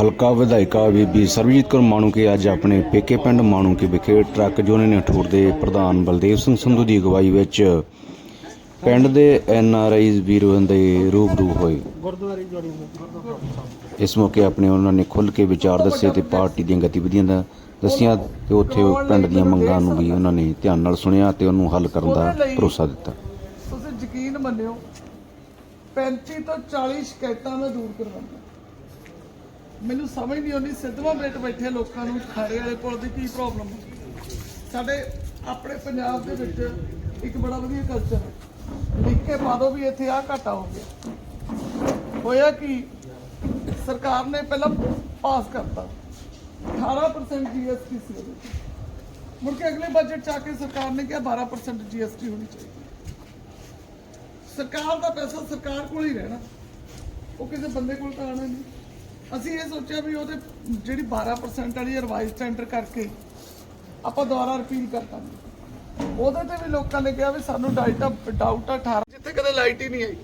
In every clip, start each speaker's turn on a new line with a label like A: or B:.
A: ਹਲਕਾ ਵਿਧਾਇਕਾ ਬੀਬੀ ਸਰਬਜੀਤ ਕੌਰ ਮਾਣੂਕੇ ਅੱਜ ਆਪਣੇ ਪੇਕੇ ਪਿੰਡ ਮਾਣੂਕੇ ਵਿਖੇ ਟਰੱਕ ਯੂਨੀਅਨ ਅਠੂਰ ਦੇ ਪ੍ਰਧਾਨ ਬਲਦੇਵ ਸਿੰਘ ਸੰਧੂ ਦੀ ਅਗਵਾਈ ਵਿੱਚ ਪਿੰਡ ਦੇ ਐਨ ਆਰ ਆਈਜ਼ ਵੀਰਾਂ ਦੇ ਰੂਬਰੂ ਹੋਏ। ਇਸ ਮੌਕੇ ਆਪਣੇ ਉਹਨਾਂ ਨੇ ਖੁੱਲ੍ਹ ਕੇ ਵਿਚਾਰ ਦੱਸੇ ਤੇ ਪਾਰਟੀ ਦੀਆਂ ਗਤੀਵਿਧੀਆਂ ਦਾ ਦੱਸਿਆ ਤੇ ਉੱਥੇ ਉਹ ਪਿੰਡ ਦੀਆਂ ਮੰਗਾਂ ਨੂੰ ਵੀ ਉਹਨਾਂ ਨੇ ਧਿਆਨ ਨਾਲ ਸੁਣਿਆ ਤੇ ਉਹਨੂੰ ਹੱਲ ਕਰਨ ਦਾ ਭਰੋਸਾ ਦਿੱਤਾ।
B: ਤੁਸੀਂ ਯਕੀਨ ਮੰਨਿਓ 35 ਤੋਂ 40 ਸ਼ਿਕਾਇਤਾਂ ਮੈਂ ਦੂਰ ਕਰਵਾਉਂਦਾ। ਮੈਨੂੰ ਸਮਝ ਨਹੀਂ ਆਉਂਦੀ, ਸਿੱਧਵਾ ਬੇਟ ਬੈਠੇ ਲੋਕਾਂ ਨੂੰ ਖਾੜੇ ਵਾਲੇ ਪੁਲ ਦੀ ਕੀ ਪ੍ਰੋਬਲਮ ਹੈ ਸਾਡੇ ਆਪਣੇ ਪੰਜਾਬ ਦੇ ਵਿੱਚ ਇੱਕ ਬੜਾ ਵਧੀਆ ਕਲਚਰ ਹੈ। ਲਿਖ ਕੇ ਪਾ ਦੋ ਵੀ ਇੱਥੇ ਆ ਘਾਟਾ ਹੋ ਗਿਆ। ਹੋਇਆ ਕਿ? ਸਰਕਾਰ ਨੇ ਪਹਿਲਾਂ ਪਾਸ ਕਰਤਾ। 18% ਜੀਐਸਟੀ ਸੀ ਉਹਦੇ ਵਿੱਚ। ਮੁੜ ਕੇ ਅਗਲੇ ਬਜਟ ਚ ਆ ਕੇ ਸਰਕਾਰ ਨੇ ਕਿਹਾ 12% ਜੀਐਸਟੀ ਹੋਣੀ ਚਾਹੀਦੀ। ਸਰਕਾਰ ਦਾ ਪੈਸਾ ਸਰਕਾਰ ਕੋਲ ਹੀ ਰਹਿਣਾ। ਉਹ ਕਿਸੇ ਬੰਦੇ ਕੋਲ ਤਾਂ ਆਣਾ ਨਹੀਂ। ਅਸੀਂ ਇਹ ਸੋਚਿਆ ਵੀ ਉਹਦੇ ਜਿਹੜੀ 12% ਵਾਲੀ ਰਿਵਾਈਜ਼ ਟੈਂਡਰ ਕਰਕੇ ਆਪਾਂ ਦੁਬਾਰਾ ਰਿਪੀਲ ਕਰ ਦਾਂਗੇ। ਉਹਦੇ ਤੇ ਵੀ ਲੋਕਾਂ ਨੇ ਕਿਹਾ ਵੀ ਸਾਨੂੰ ਡਾਊਟ ਆ 18 ਜਿੱਥੇ ਕਦੇ ਲਾਈਟ ਹੀ ਨਹੀਂ ਆਈ।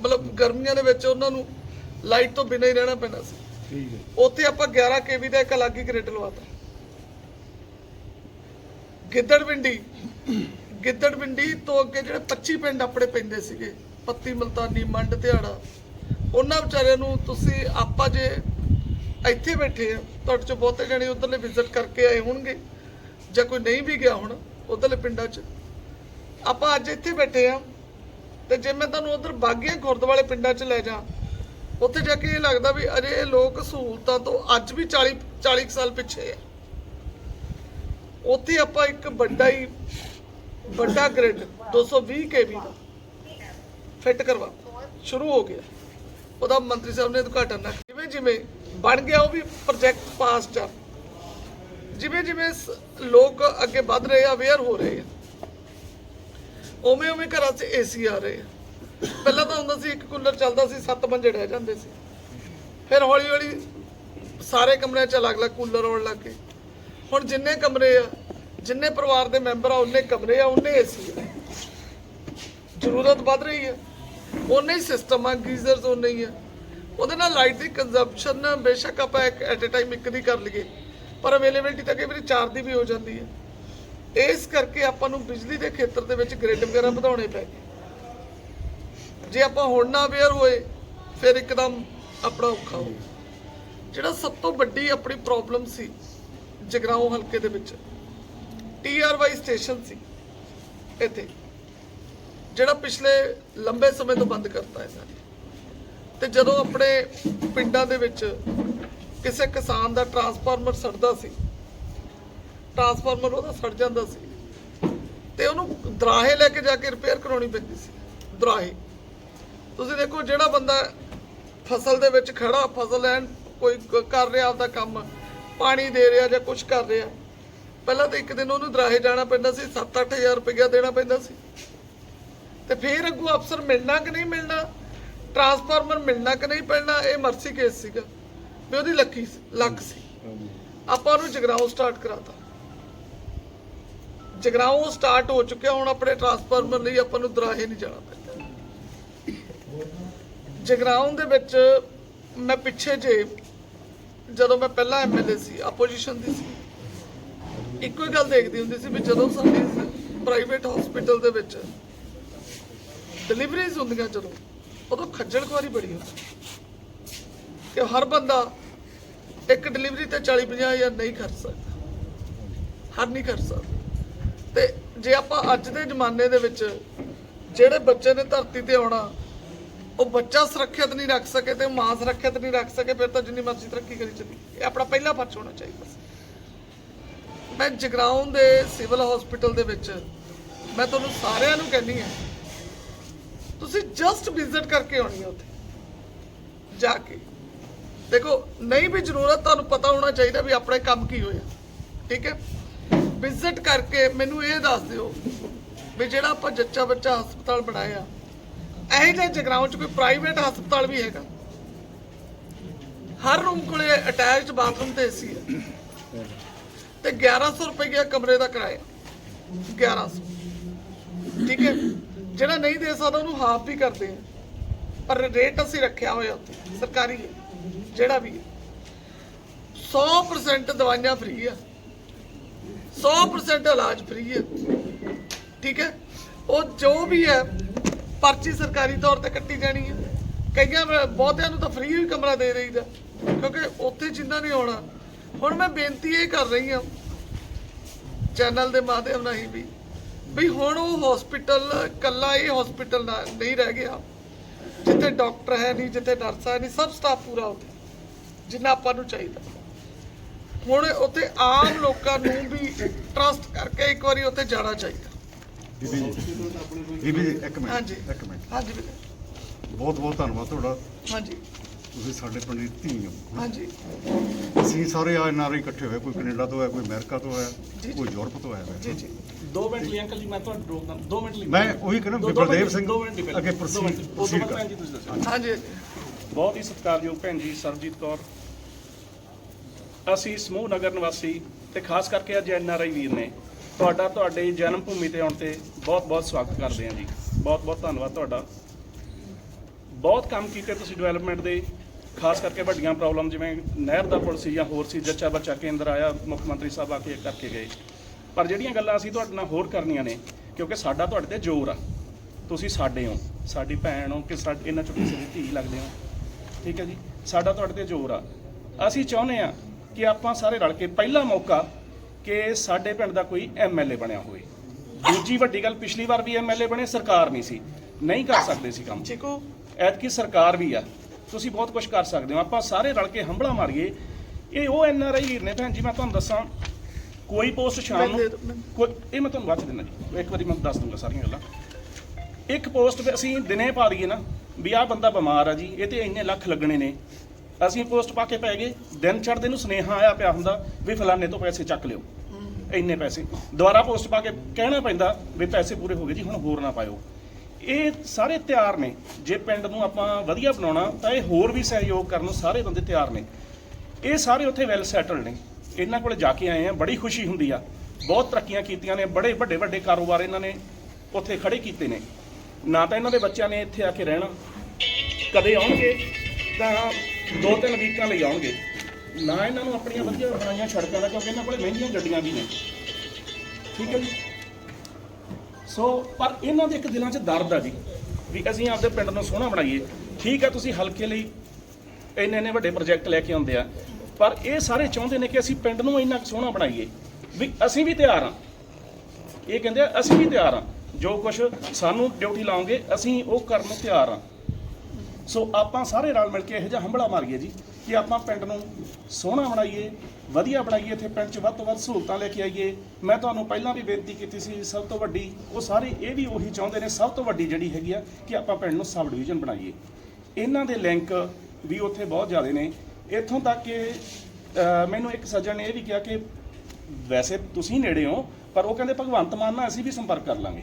B: ਮਤਲਬ ਗਰਮੀਆਂ ਦੇ ਵਿੱਚ ਉਹਨਾਂ ਨੂੰ ਲਾਈਟ ਤੋਂ ਬਿਨਾਂ ਹੀ ਰਹਿਣਾ ਪੈਣਾ ਸੀ।
C: ਠੀਕ ਹੈ।
B: ਉੱਥੇ ਆਪਾਂ 11 ਕੇਵੀ ਦਾ ਇੱਕ ਅਲੱਗ ਹੀ ਗ੍ਰਿਡ ਲਵਾਤਾ। ਗਿੱਦੜਵਿੰਡੀ ਗਿੱਦੜਵਿੰਡੀ ਤੋਂ ਅੱਗੇ ਜਿਹੜੇ 25 ਪਿੰਡ ਆਪਣੇ ਪੈਂਦੇ ਸੀਗੇ। ਪੱਤੀ ਮਲਤਾਨੀ ਮੰਡ ਧਿਆੜਾ ਉਹਨਾਂ ਵਿਚਾਰਿਆਂ ਨੂੰ ਤੁਸੀਂ ਆਪਾਂ ਜੇ ਇੱਥੇ ਬੈਠੇ ਆ, ਤੁਹਾਡੇ 'ਚ ਬਹੁਤੇ ਜਣੇ ਉਧਰਲੇ ਵਿਜ਼ਿਟ ਕਰਕੇ ਆਏ ਹੋਣਗੇ, ਜਾਂ ਕੋਈ ਨਹੀਂ ਵੀ ਗਿਆ ਹੁਣ ਉਧਰਲੇ ਪਿੰਡਾਂ 'ਚ। ਆਪਾਂ ਅੱਜ ਇੱਥੇ ਬੈਠੇ ਆ, ਤੇ ਜੇ ਮੈਂ ਤੁਹਾਨੂੰ ਉਧਰ ਬਾਗੀਆਂ ਗੁਰਦ ਵਾਲੇ ਪਿੰਡਾਂ 'ਚ ਲੈ ਜਾ ਉੱਥੇ ਜਾ ਕੇ ਇਹ ਲੱਗਦਾ ਵੀ ਅਜੇ ਇਹ ਲੋਕ ਸਹੂਲਤਾਂ ਤੋਂ ਅੱਜ ਵੀ 40 40 ਕੁ ਸਾਲ ਪਿੱਛੇ ਆ। ਉੱਥੇ ਆਪਾਂ ਇੱਕ ਵੱਡਾ ਹੀ, ਵੱਡਾ ਗ੍ਰਿਡ 220 ਕੇਵੀ ਦਾ ਫਿੱਟ ਕਰਵਾ, ਸ਼ੁਰੂ ਹੋ ਗਿਆ। ਉਹਦਾ ਮੰਤਰੀ ਸਾਹਿਬ ਨੇ ਉਦਘਾਟਨ ਨਾ ਜਿਵੇਂ ਜਿਵੇਂ ਬਣ ਗਿਆ ਉਹ ਵੀ ਪ੍ਰੋਜੈਕਟ ਪਾਸ ਆ ਜਿਵੇਂ ਜਿਵੇਂ ਲੋਕ ਅੱਗੇ ਵੱਧ ਰਹੇ ਆ ਅਵੇਅਰ ਹੋ ਰਹੇ ਆ, ਉਵੇਂ ਉਵੇਂ ਘਰਾਂ 'ਚ ਏਸੀ ਆ ਰਹੇ ਆ। ਪਹਿਲਾਂ ਤਾਂ ਹੁੰਦਾ ਸੀ ਇੱਕ ਕੂਲਰ ਚੱਲਦਾ ਸੀ, ਸੱਤ ਬੰਦੇ ਰਹਿ ਜਾਂਦੇ ਸੀ। ਫਿਰ ਹੌਲੀ ਹੌਲੀ ਸਾਰੇ ਕਮਰਿਆਂ 'ਚ ਅਲੱਗ-ਅਲੱਗ ਕੂਲਰ ਆਉਣ ਲੱਗ ਗਏ। ਹੁਣ ਜਿੰਨੇ ਕਮਰੇ ਆ, ਜਿੰਨੇ ਪਰਿਵਾਰ ਦੇ ਮੈਂਬਰ ਆ, ਉਹਨੇ ਕਮਰੇ ਆ, ਉਹਨੇ ਏਸੀ ਆ। ਜ਼ਰੂਰਤ ਵੱਧ ਰਹੀ ਹੈ ਉਹਨੇ ਹੀ ਸਿਸਟਮ ਆ ਗੀਜ਼ਰਸ ਉਹਨੇ ਹੀ ਆ। ਉਹਦੇ ਨਾਲ ਲਾਈਟ ਦੀ ਕੰਜ਼ੰਪਸ਼ਨ ਬੇਸ਼ੱਕ ਆਪਾਂ ਇੱਕ ਐਟ ਅ ਟਾਈਮ ਇੱਕ ਦੀ ਕਰ ਲਈਏ, ਪਰ ਅਵੇਲੇਬਿਲਟੀ ਤਾਂ ਕਈ ਵਾਰੀ ਚਾਰ ਦੀ ਵੀ ਹੋ ਜਾਂਦੀ ਹੈ। ਇਸ ਕਰਕੇ ਆਪਾਂ ਨੂੰ ਬਿਜਲੀ ਦੇ ਖੇਤਰ ਦੇ ਵਿੱਚ ਗ੍ਰਿਡ ਵਗੈਰਾ ਵਧਾਉਣੇ ਪੈ ਗਏ। ਜੇ ਆਪਾਂ ਹੁਣ ਨਾ ਅਵੇਅਰ ਹੋਏ, ਫਿਰ ਇੱਕਦਮ ਆਪਣਾ ਔਖਾ ਹੋ ਜਿਹੜਾ ਸਭ ਤੋਂ ਵੱਡੀ ਆਪਣੀ ਪ੍ਰੋਬਲਮ ਸੀ, ਜਗਰਾਉਂ ਹਲਕੇ ਦੇ ਵਿੱਚ ਟੀਆਰਵਾਈ ਸਟੇਸ਼ਨ ਸੀ, ਇੱਥੇ। ਜਿਹੜਾ ਪਿਛਲੇ ਲੰਬੇ ਸਮੇਂ ਤੋਂ ਬੰਦ ਕਰਤਾ ਇਹਨਾਂ ਨੇ। ਤੇ ਜਦੋਂ ਆਪਣੇ ਪਿੰਡਾਂ ਦੇ ਵਿੱਚ ਕਿਸੇ ਕਿਸਾਨ ਦਾ ਟਰਾਂਸਫਾਰਮਰ ਸੜਦਾ ਸੀ, ਟਰਾਂਸਫਾਰਮਰ ਉਹਦਾ ਸੜ ਜਾਂਦਾ ਸੀ, ਤੇ ਉਹਨੂੰ ਦਰਾਹੇ ਲੈ ਕੇ ਜਾ ਕੇ ਰਿਪੇਅਰ ਕਰਾਉਣੀ ਪੈਂਦੀ ਸੀ, ਦਰਾਹੇ। ਤੁਸੀਂ ਦੇਖੋ ਜਿਹੜਾ ਬੰਦਾ ਫਸਲ ਦੇ ਵਿੱਚ ਖੜਾ, ਫਸਲ ਐਨ ਕੋਈ ਕਰ ਰਿਹਾ ਆਪਦਾ ਕੰਮ, ਪਾਣੀ ਦੇ ਰਿਹਾ ਜਾਂ ਕੁਝ ਕਰ ਰਿਹਾ, ਪਹਿਲਾਂ ਤਾਂ ਇੱਕ ਦਿਨ ਉਹਨੂੰ ਦਰਾਹੇ ਜਾਣਾ ਪੈਂਦਾ ਸੀ 7-8000 ਰੁਪਇਆ ਦੇਣਾ ਪੈਂਦਾ ਸੀ। ਤੇ ਫਿਰ ਅੱਗੋਂ ਅਫਸਰ ਮਿਲਣਾ ਕਿ ਨਹੀਂ ਮਿਲਣਾ? ਟਰਾਂਸਫਾਰਮਰ ਮਿਲਣਾ ਕਿ ਨਹੀਂ ਮਿਲਣਾ? ਇਹ ਮਰਸੀ ਕੇਸ ਸੀਗਾ। ਵੀ ਉਹਦੀ ਲੱਕੀ ਲੱਕ ਸੀ। ਆਪਾਂ ਉਹਨੂੰ ਜਗਰਾਉਂ ਸਟਾਰਟ ਕਰਾਤਾ। ਜਗਰਾਉਂ ਸਟਾਰਟ ਹੋ ਚੁੱਕਿਆ, ਹੁਣ ਆਪਣੇ ਟਰਾਂਸਫਾਰਮਰ ਲਈ ਆਪਾਂ ਨੂੰ ਦਰਾਹੇ ਨਹੀਂ ਜਾਣਾ ਪੈਂਦਾ। ਜਗਰਾਉਂ ਦੇ ਵਿੱਚ ਮੈਂ ਪਿੱਛੇ ਜੇ ਜਦੋਂ ਮੈਂ ਪਹਿਲਾਂ ਐਮਐਲਏ ਸੀ ਆਪੋਜੀਸ਼ਨ ਦੀ ਸੀ, ਇੱਕੋ ਹੀ ਗੱਲ ਦੇਖਦੀ ਹੁੰਦੀ ਸੀ ਵੀ ਜਦੋਂ ਸਾਡੀ ਪ੍ਰਾਈਵੇਟ ਹਸਪੀਟਲ ਦੇ ਵਿੱਚ ਡਿਲੀਵਰੀਜ਼ ਹੁੰਦੀਆਂ ਜਦੋਂ, ਉਦੋਂ ਖੱਜਲ ਖੁਆਰੀ ਬੜੀ ਹੁੰਦੀ। ਕਿ ਹਰ ਬੰਦਾ ਇੱਕ ਡਿਲੀਵਰੀ ਤੇ 40 50 ਹਜ਼ਾਰ ਨਹੀਂ ਖਰਚ ਸਕਦਾ। ਹਰ ਨਹੀਂ ਖਰਚ ਸਕਦਾ। ਤੇ ਜੇ ਆਪਾਂ ਅੱਜ ਦੇ ਜ਼ਮਾਨੇ ਦੇ ਵਿੱਚ ਜਿਹੜੇ ਬੱਚੇ ਨੇ ਧਰਤੀ ਤੇ ਆਉਣਾ, ਉਹ ਬੱਚਾ ਸੁਰੱਖਿਅਤ ਨਹੀਂ ਰੱਖ ਸਕੇ ਤੇ ਮਾਂ ਸੁਰੱਖਿਅਤ ਨਹੀਂ ਰੱਖ ਸਕੇ, ਫਿਰ ਤਾਂ ਜਿੰਨੀ ਮਰਜ਼ੀ ਤਰੱਕੀ ਕਰੀ ਚੱਲੀ। ਇਹ ਆਪਣਾ ਪਹਿਲਾ ਫਰਜ਼ ਹੋਣਾ ਚਾਹੀਦਾ ਮੈਂ ਜਗਰਾਉਂ ਦੇ ਸਿਵਲ ਹਸਪੀਟਲ ਦੇ ਵਿੱਚ, ਮੈਂ ਤੁਹਾਨੂੰ ਸਾਰਿਆਂ ਨੂੰ ਕਹਿੰਦੀ ਹਾਂ ਤੁਸੀਂ ਜਸਟ ਵਿਜ਼ਿਟ ਕਰਕੇ ਆਉਣੀ ਹੈ ਉੱਥੇ। ਜਾ ਕੇ। ਦੇਖੋ, ਨਹੀਂ ਵੀ ਜ਼ਰੂਰਤ, ਤੁਹਾਨੂੰ ਪਤਾ ਹੋਣਾ ਚਾਹੀਦਾ ਵੀ ਆਪਣੇ ਕੰਮ ਕੀ ਹੋਇਆ। ਠੀਕ ਹੈ? ਵਿਜ਼ਿਟ ਕਰਕੇ ਮੈਨੂੰ ਇਹ ਦੱਸ ਦਿਓ ਵੀ ਜਿਹੜਾ ਆਪਾਂ ਜੱਚਾ ਬੱਚਾ ਹਸਪਤਾਲ ਬਣਾਇਆ, ਇਹੋ ਜਿਹੇ ਜਗਰਾਉਂ ਚ ਕੋਈ ਪ੍ਰਾਈਵੇਟ ਹਸਪਤਾਲ ਵੀ ਹੈਗਾ। ਹਰ ਰੂਮ ਕੋਲੇ ਅਟੈਚਡ ਬਾਥਰੂਮ ਤੇ ਏਸੀ ਹੈ। ਤੇ 1100 ਰੁਪਏ ਕਮਰੇ ਦਾ ਕਿਰਾਇਆ। 1100 ਠੀਕ ਹੈ? ਜਿਹੜਾ ਨਹੀਂ ਦੇ ਸਕਦਾ, ਉਹਨੂੰ ਹਾਫ ਵੀ ਕਰਦੇ ਆ। ਪਰ ਰੇਟ ਅਸੀਂ ਰੱਖਿਆ ਹੋਇਆ ਉੱਥੇ, ਸਰਕਾਰੀ ਹੈ, ਜਿਹੜਾ ਵੀ ਹੈ। 100% ਦਵਾਈਆਂ ਫ੍ਰੀ ਆ। 100% ਇਲਾਜ ਫ੍ਰੀ ਹੈ ਠੀਕ ਹੈ? ਉਹ ਜੋ ਵੀ ਹੈ, ਪਰਚੀ ਸਰਕਾਰੀ ਤੌਰ ਤੇ ਕੱਟੀ ਜਾਣੀ ਹੈ। ਕਈਆਂ ਵੇ- ਬਹੁਤਿਆਂ ਨੂੰ ਤਾਂ ਫ੍ਰੀ ਵੀ ਕਮਰਾ ਦੇ ਦੇਈਦਾ, ਕਿਉਂਕਿ ਉੱਥੇ ਜਿੰਨਾ ਨਹੀਂ ਆਉਣਾ। ਹੁਣ ਮੈਂ ਬੇਨਤੀ ਇਹ ਕਰ ਰਹੀ ਹਾਂ, ਚੈਨਲ ਦੇ ਮਾਧਿਅਮ ਰਾਹੀਂ ਵੀ ਵੀ ਹੁਣ ਉਹ ਹਸਪੀਟਲ ਕੱਲਾ ਇਹ ਹਸਪੀਟਲ ਨਹੀਂ ਰਹਿ ਗਿਆ। ਜਿੱਥੇ ਡਾਕਟਰ ਹੈ ਨਹੀਂ ਜਿੱਥੇ ਨਰਸ ਹੈ ਨਹੀਂ ਸਭ ਸਟਾਫ ਪੂਰਾ ਉੱਥੇ ਜਿੰਨਾ ਆਪਾਂ ਨੂੰ ਚਾਹੀਦਾ। ਹੁਣ ਉੱਥੇ ਆਮ ਲੋਕਾਂ ਨੂੰ ਵੀ ਟਰਸਟ ਕਰਕੇ ਇੱਕ ਵਾਰੀ ਉੱਥੇ ਜਾਣਾ ਚਾਹੀਦਾ।
C: ਬੀਬੀ ਜੀ ਬੀਬੀ ਜੀ ਇੱਕ ਮਿੰਟ
B: ਹਾਂਜੀ।
C: ਇੱਕ ਮਿੰਟ।
B: ਹਾਂਜੀ
C: ਬਹੁਤ ਬਹੁਤ ਧੰਨਵਾਦ ਤੁਹਾਡਾ।
B: ਹਾਂਜੀ।
C: ਤੁਸੀਂ ਸਾਡੇ ਪਿੰਡ ਦੀ ਧੀ ਹੋ।
B: ਹਾਂਜੀ।
C: ਅਸੀਂ ਸਾਰੇ ਆ ਐਨਆਰਆਈ ਇਕੱਠੇ ਹੋਏ ਕੋਈ ਕੈਨੇਡਾ ਤੋਂ ਹੈ ਕੋਈ ਅਮਰੀਕਾ ਤੋਂ ਹੈ ਕੋਈ ਯੂਰਪ ਤੋਂ ਹੈ
B: ਜੀ ਜੀ।
D: ਦੋ ਮਿੰਟ ਲਈ ਅੰਕਲ ਜੀ ਮੈਂ ਤੁਹਾਨੂੰ ਰੋਕਦਾ ਮਿੰਟ ਲਈ।
C: ਮੈਂ ਉਹੀ ਕਹਿੰਦਾ ਸਿੰਘ। ਅੱਗੇ ਕਰ।
D: ਤੁਸੀਂ ਦੱਸੋ।
B: ਹਾਂਜੀ।
D: ਬਹੁਤ ਹੀ ਸਤਿਕਾਰਯੋਗ ਭੈਣ ਜੀ ਸਰਜੀਤ ਕੌਰ। ਅਸੀਂ ਸਮੂਹ ਨਗਰ ਨਿਵਾਸੀ ਤੇ ਖਾਸ ਕਰਕੇ ਅੱਜ ਐਨ ਆਰ ਆਈ ਵੀਰ ਨੇ ਤੁਹਾਡਾ ਤੁਹਾਡੇ ਜਨਮ ਭੂਮੀ ਤੇ ਆਉਣ ਤੇ ਬਹੁਤ ਬਹੁਤ ਸਵਾਗਤ ਕਰਦੇ ਹਾਂ ਜੀ। ਬਹੁਤ ਬਹੁਤ ਧੰਨਵਾਦ ਤੁਹਾਡਾ। ਬਹੁਤ ਕੰਮ ਕੀਤੇ ਤੁਸੀਂ ਡਿਵੈਲਪਮੈਂਟ ਦੇ ਖਾਸ ਕਰਕੇ ਵੱਡੀਆਂ ਪ੍ਰੋਬਲਮ ਜਿਵੇਂ ਨਹਿਰ ਦਾ ਪੁਲ ਸੀ ਜਾਂ ਹੋਰ ਸੀ ਜੱਚਾ ਬੱਚਾ ਕੇਂਦਰ ਆਇਆ ਮੁੱਖ ਮੰਤਰੀ ਸਾਹਿਬ ਆ ਕੇ ਕਰਕੇ ਗਏ। ਪਰ ਜਿਹੜੀਆਂ ਗੱਲਾਂ ਅਸੀਂ ਤੁਹਾਡੇ ਨਾਲ ਹੋਰ ਕਰਨੀਆਂ ਨੇ ਕਿਉਂਕਿ ਸਾਡਾ ਤੁਹਾਡੇ ਤੇ ਜ਼ੋਰ ਆ। ਤੁਸੀਂ ਸਾਡੇ ਹੋ ਸਾਡੀ ਭੈਣ ਹੋ ਕਿ ਸਾਡੇ ਇਹਨਾਂ ਚੋਂ ਕਿਸੇ ਦੀ ਧੀ ਲੱਗਦੇ ਹੋ। ਠੀਕ ਹੈ ਜੀ? ਸਾਡਾ ਤੁਹਾਡੇ ਤੇ ਜ਼ੋਰ ਆ। ਅਸੀਂ ਚਾਹੁੰਦੇ ਆ ਕਿ ਆਪਾਂ ਸਾਰੇ ਰਲ ਕੇ ਪਹਿਲਾ ਮੌਕਾ ਕਿ ਸਾਡੇ ਪਿੰਡ ਦਾ ਕੋਈ ਐਮਐਲਏ ਬਣਿਆ ਹੋਵੇ। ਦੂਜੀ ਵੱਡੀ ਗੱਲ ਪਿਛਲੀ ਵਾਰ ਵੀ ਐਮਐਲਏ ਬਣੇ ਸਰਕਾਰ ਨਹੀਂ ਸੀ। ਨਹੀਂ ਕਰ ਸਕਦੇ ਸੀ ਕੰਮ।
B: ਚਿਕੂ
D: ਐਤਕੀ ਸਰਕਾਰ ਵੀ ਆ। ਤੁਸੀਂ ਬਹੁਤ ਕੁਝ ਕਰ ਸਕਦੇ ਹੋ। ਆਪਾਂ ਸਾਰੇ ਰਲ ਕੇ ਹੰਬਲਾ ਮਾਰੀਏ। ਇਹ ਉਹ ਐਨ ਆਰ ਆਈ ਵੀਰ ਨੇ ਭੈਣ ਜੀ ਮੈਂ ਤੁਹਾਨੂੰ ਦੱਸਾਂ ਕੋਈ ਪੋਸਟ ਸ਼ਾਮ ਨੂੰ ਕੋਈ ਇਹ ਮੈਂ ਤੁਹਾਨੂੰ ਬਾਅਦ ਚ ਦਿੰਦਾ ਜੀ। ਇੱਕ ਵਾਰੀ ਮੈਂ ਦੱਸ ਦੂੰਗਾ ਸਾਰੀਆਂ ਗੱਲਾਂ। ਇੱਕ ਪੋਸਟ ਅਸੀਂ ਦਿਨੇ ਪਾ ਦਈਏ ਨਾ ਵੀ ਆਹ ਬੰਦਾ ਬਿਮਾਰ ਆ ਜੀ ਇਹ ਤੇ ਇੰਨੇ ਲੱਖ ਲੱਗਣੇ ਨੇ। ਅਸੀਂ ਪੋਸਟ ਪਾ ਕੇ ਪੈ ਗਏ ਦਿਨ ਚੜ੍ਹਦੇ ਨੂੰ ਸੁਨੇਹਾ ਆਇਆ ਪਿਆ ਹੁੰਦਾ ਵੀ ਫਲਾਣੇ ਤੋਂ ਪੈਸੇ ਚੱਕ ਲਿਓ। ਇੰਨੇ ਪੈਸੇ। ਦੁਬਾਰਾ ਪੋਸਟ ਪਾ ਕੇ ਕਹਿਣਾ ਪੈਂਦਾ ਵੀ ਪੈਸੇ ਪੂਰੇ ਹੋ ਗਏ ਜੀ ਹੁਣ ਹੋਰ ਨਾ ਪਾਇਓ। ਇਹ ਸਾਰੇ ਤਿਆਰ ਨੇ। ਜੇ ਪਿੰਡ ਨੂੰ ਆਪਾਂ ਵਧੀਆ ਬਣਾਉਣਾ ਤਾਂ ਇਹ ਹੋਰ ਵੀ ਸਹਿਯੋਗ ਕਰਨ ਨੂੰ ਸਾਰੇ ਬੰਦੇ ਤਿਆਰ ਨੇ। ਇਹ ਸਾਰੇ ਉੱਥੇ ਵੈਲ ਸੈਟਲਡ ਨੇ। ਇਹਨਾਂ ਕੋਲ ਜਾ ਕੇ ਆਏ ਆ, ਬੜੀ ਖੁਸ਼ੀ ਹੁੰਦੀ ਆ। ਬਹੁਤ ਤਰੱਕੀਆਂ ਕੀਤੀਆਂ ਨੇ, ਬੜੇ ਵੱਡੇ ਵੱਡੇ ਕਾਰੋਬਾਰ ਇਹਨਾਂ ਨੇ ਉੱਥੇ ਖੜੇ ਕੀਤੇ ਨੇ। ਨਾ ਤਾਂ ਇਹਨਾਂ ਦੇ ਬੱਚਿਆਂ ਨੇ ਇੱਥੇ ਆ ਕੇ ਰਹਿਣਾ। ਕਦੇ ਆਉਣਗੇ ਤਾਂ ਦੋ ਤਿੰਨ ਵੀਕਾਂ ਲਈ ਆਉਣਗੇ। ਨਾ ਇਹਨਾਂ ਨੂੰ ਆਪਣੀਆਂ ਵਧੀਆ ਬਣਾਈਆਂ ਸੜਕਾਂ ਦਾ, ਕਿਉਂਕਿ ਇਹਨਾਂ ਕੋਲੇ ਮਹਿੰਗੀਆਂ ਗੱਡੀਆਂ ਵੀ ਨੇ। ਠੀਕ ਹੈ ਜੀ? ਸੋ ਪਰ ਇਹਨਾਂ ਦੇ ਇੱਕ ਦਿਲਾਂ 'ਚ ਦਰਦ ਆ ਜੀ, ਵੀ ਅਸੀਂ ਆਪਦੇ ਪਿੰਡ ਨੂੰ ਸੋਹਣਾ ਬਣਾਈਏ। ਠੀਕ ਆ, ਤੁਸੀਂ ਹਲਕੇ ਲਈ ਇੰਨੇ ਇੰਨੇ ਵੱਡੇ ਪ੍ਰੋਜੈਕਟ ਲੈ ਕੇ ਆਉਂਦੇ ਆ। ਪਰ ਇਹ ਸਾਰੇ ਚਾਹੁੰਦੇ ਨੇ ਕਿ ਅਸੀਂ ਪਿੰਡ ਨੂੰ ਇੰਨਾ ਕੁ ਸੋਹਣਾ ਬਣਾਈਏ। ਵੀ ਅਸੀਂ ਵੀ ਤਿਆਰ ਹਾਂ। ਇਹ ਕਹਿੰਦੇ ਆ, ਅਸੀਂ ਵੀ ਤਿਆਰ ਹਾਂ। ਜੋ ਕੁਝ ਸਾਨੂੰ ਡਿਊਟੀ ਲਾਉਂਗੇ ਅਸੀਂ ਉਹ ਕਰਨ ਨੂੰ ਤਿਆਰ ਹਾਂ। ਸੋ ਆਪਾਂ ਸਾਰੇ ਰਲ ਮਿਲ ਕੇ ਇਹੋ ਜਿਹਾ ਹੰਬਲਾ ਮਾਰੀਏ ਜੀ ਕਿ ਆਪਾਂ ਪਿੰਡ ਨੂੰ ਸੋਹਣਾ ਬਣਾਈਏ, ਵਧੀਆ ਬਣਾਈਏ, ਇੱਥੇ ਪਿੰਡ 'ਚ ਵੱਧ ਤੋਂ ਵੱਧ ਸਹੂਲਤਾਂ ਲੈ ਕੇ ਆਈਏ। ਮੈਂ ਤੁਹਾਨੂੰ ਪਹਿਲਾਂ ਵੀ ਬੇਨਤੀ ਕੀਤੀ ਸੀ, ਸਭ ਤੋਂ ਵੱਡੀ, ਉਹ ਸਾਰੇ ਇਹ ਵੀ ਉਹੀ ਚਾਹੁੰਦੇ ਨੇ, ਸਭ ਤੋਂ ਵੱਡੀ ਜਿਹੜੀ ਹੈਗੀ ਆ ਕਿ ਆਪਾਂ ਪਿੰਡ ਨੂੰ ਸਬ ਡਿਵੀਜ਼ਨ ਬਣਾਈਏ। ਇਹਨਾਂ ਦੇ ਲਿੰਕ ਵੀ ਉੱਥੇ ਬਹੁਤ ਜ਼ਿਆਦਾ ਨੇ। ਇੱਥੋਂ ਤੱਕ ਕਿ ਮੈਨੂੰ ਇੱਕ ਸੱਜਣ ਨੇ ਇਹ ਵੀ ਕਿਹਾ ਕਿ ਵੈਸੇ ਤੁਸੀਂ ਨੇੜੇ ਹੋ, ਪਰ ਉਹ ਕਹਿੰਦੇ ਭਗਵੰਤ ਮਾਨ ਨਾਲ ਅਸੀਂ ਵੀ ਸੰਪਰਕ ਕਰ ਲਾਂਗੇ।